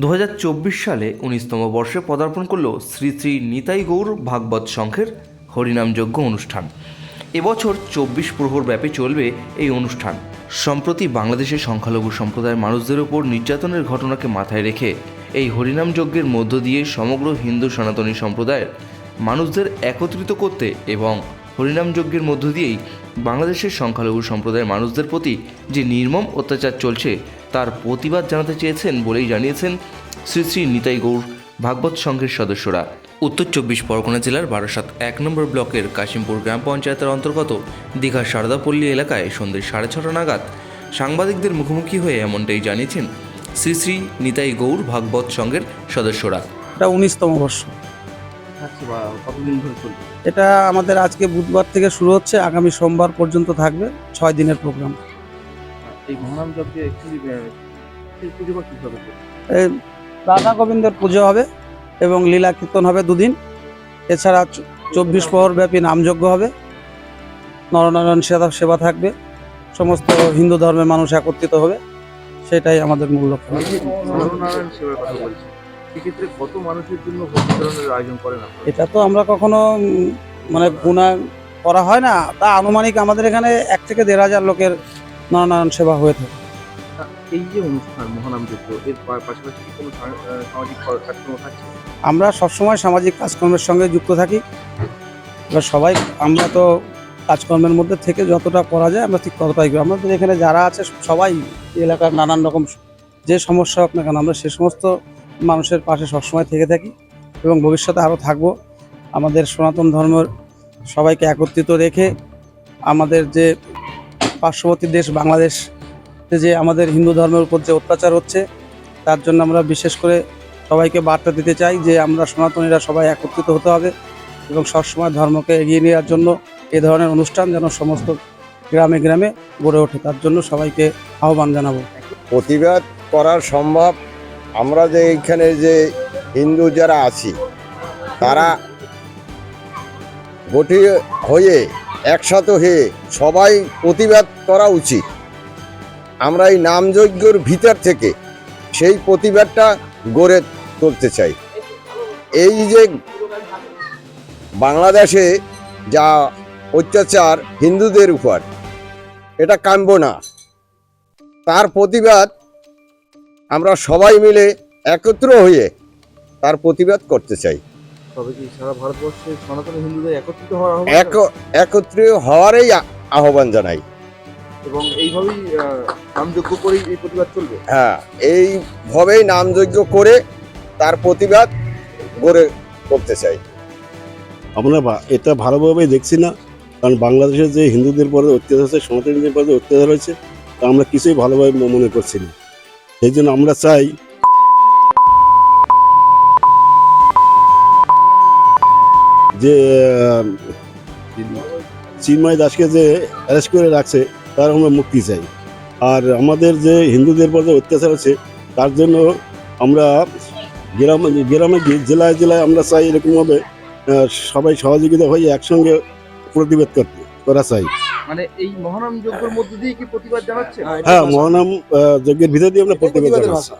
দু হাজার চব্বিশ সালে উনিশতম বর্ষে পদার্পণ করল শ্রী শ্রী নিতাই গৌর ভাগবত সংঘের হরিনামযজ্ঞ অনুষ্ঠান। এবছর চব্বিশ প্রহর ব্যাপী চলবে এই অনুষ্ঠান। সম্প্রতি বাংলাদেশের সংখ্যালঘু সম্প্রদায়ের মানুষদের ওপর নির্যাতনের ঘটনাকে মাথায় রেখে এই হরিনাম যজ্ঞের মধ্য দিয়ে সমগ্র হিন্দু সনাতনী সম্প্রদায়ের মানুষদের একত্রিত করতে এবং হরিনাম যজ্ঞের মধ্য দিয়েই বাংলাদেশের সংখ্যালঘু সম্প্রদায়ের মানুষদের প্রতি যে নির্মম অত্যাচার চলছে তার প্রতিবাদ জানাতে চেয়েছেন বলেই জানিয়েছেন শ্রী শ্রী নিতাই গৌর ভাগবত সংঘের সদস্যরা। উত্তর চব্বিশ পরগনা জেলার বারাসাত এক নম্বর ব্লকের কাশিমপুর গ্রাম পঞ্চায়েতের অন্তর্গত দীঘা সারদাপল্লী এলাকায় সন্ধ্যে সাড়ে ছটা নাগাদ সাংবাদিকদের মুখোমুখি হয়ে এমনটাই জানিয়েছেন শ্রী শ্রী নিতাই গৌর ভাগবত সংঘের সদস্যরা। এটা উনিশতম বর্ষ। কতদিন ধরে চলবে? এটা আমাদের আজকে বুধবার থেকে শুরু হচ্ছে আগামী সোমবার পর্যন্ত থাকবে ছয় দিনের প্রোগ্রাম এই মহানাম যজ্ঞে পুজো বা এই রাধা গোবিন্দের পুজো হবে এবং লীলা কীর্তন হবে দুদিন। এছাড়া চব্বিশ প্রহর ব্যাপী নামযজ্ঞ হবে। নরনারায়ণ সেবা সেবা থাকবে। সমস্ত হিন্দু ধর্মের মানুষ একত্রিত হবে। সেটাই আমাদের মূল লক্ষ্য। সেক্ষেত্রে কত মানুষের জন্য বিতরণের আয়োজন করেন আপনারা? এটা তো আমরা কখনো মানে গুণা করা হয় না। তা আনুমানিক আমাদের এখানে এক থেকে দেড় হাজার লোকের নরনারায়ণ সেবা হয়ে থাকে। এই যে অনুষ্ঠান মহানাম যজ্ঞ এর পাশাপাশি কি কোনো সামাজিক কাজকর্ম থাকছে? আমরা সবসময় সামাজিক কাজকর্মের সঙ্গে যুক্ত থাকি। এবার সবাই আমরা তো কাজকর্মের মধ্যে থেকে যতটা করা যায় আমরা ঠিক ততটাই করি। আমাদের এখানে যারা আছে সবাই এলাকার নানান রকম যে সমস্যা হোক না কেন আমরা সে সমস্ত মানুষের পাশে সবসময় থেকে থাকি এবং ভবিষ্যতে আরও থাকব। আমাদের সনাতন ধর্মের সবাইকে একত্রিত রেখে আমাদের যে পার্শ্ববর্তী দেশ বাংলাদেশ যে আমাদের হিন্দু ধর্মের উপর যে অত্যাচার হচ্ছে, তার জন্য আমরা বিশেষ করে সবাইকে বার্তা দিতে চাই যে আমরা সনাতনীরা সবাই একত্রিত হতে হবে এবং সবসময় ধর্মকে এগিয়ে নেওয়ার জন্য এ ধরনের অনুষ্ঠান যেন সমস্ত গ্রামে গ্রামে গড়ে ওঠে, তার জন্য সবাইকে আহ্বান জানাব। প্রতিবাদ করার সম্ভব আমরা যে এইখানে যে হিন্দু যারা আছি, তারা গঠিত হয়ে একসাথে হয়ে সবাই প্রতিবাদ করা উচিত। আমরা এই নামযজ্ঞর ভিতর থেকে সেই প্রতিবাদটা গড়ে তুলতে চাই। এই যে বাংলাদেশে যা অত্যাচার হিন্দুদের উপর, এটা কাম্য না। তার প্রতিবাদ আমরা সবাই মিলে একত্র হয়ে তার প্রতিবাদ করতে চাই। তবে কি সারা ভারতবর্ষে সনাতন হিন্দুদের একত্রিত হওয়া হবে হওয়ারই আহ্বান জানাই। এবং এইভাবেই নামযজ্ঞ করেই এই প্রতিবাদ চলবে? হ্যাঁ এইভাবেই নামযজ্ঞ করে তার প্রতিবাদ গড়ে করতে চাই। আমরা বা- এটা ভালোভাবেই দেখছি না কারণ বাংলাদেশের যে হিন্দুদের পরে অত্যাচার হচ্ছে সনাতনীদের পরে অত্যাচার হয়েছে তা আমরা কিছুই ভালোভাবে মনে করছি না। সেই জন্য আমরা চাই যে চিন্ময় দাসকে যে অ্যারেস্ট করে রাখছে, তার আমরা মুক্তি চাই। আর আমাদের যে হিন্দুদের পরে অত্যাচার হচ্ছে, তার জন্য আমরা গ্রামে গ্রামে জেলায় জেলায় আমরা চাই এরকমভাবে সবাই সহযোগিতা হয়ে একসঙ্গে প্রতিবাদ করতে, করা চাই। মানে এই মহানাম যজ্ঞের মধ্যে দিয়ে কি প্রতিবাদ জানাচ্ছে হ্যাঁ মহানাম আহ, যজ্ঞের ভিতর দিয়ে আমরা প্রতিবাদ জানাচ্ছি।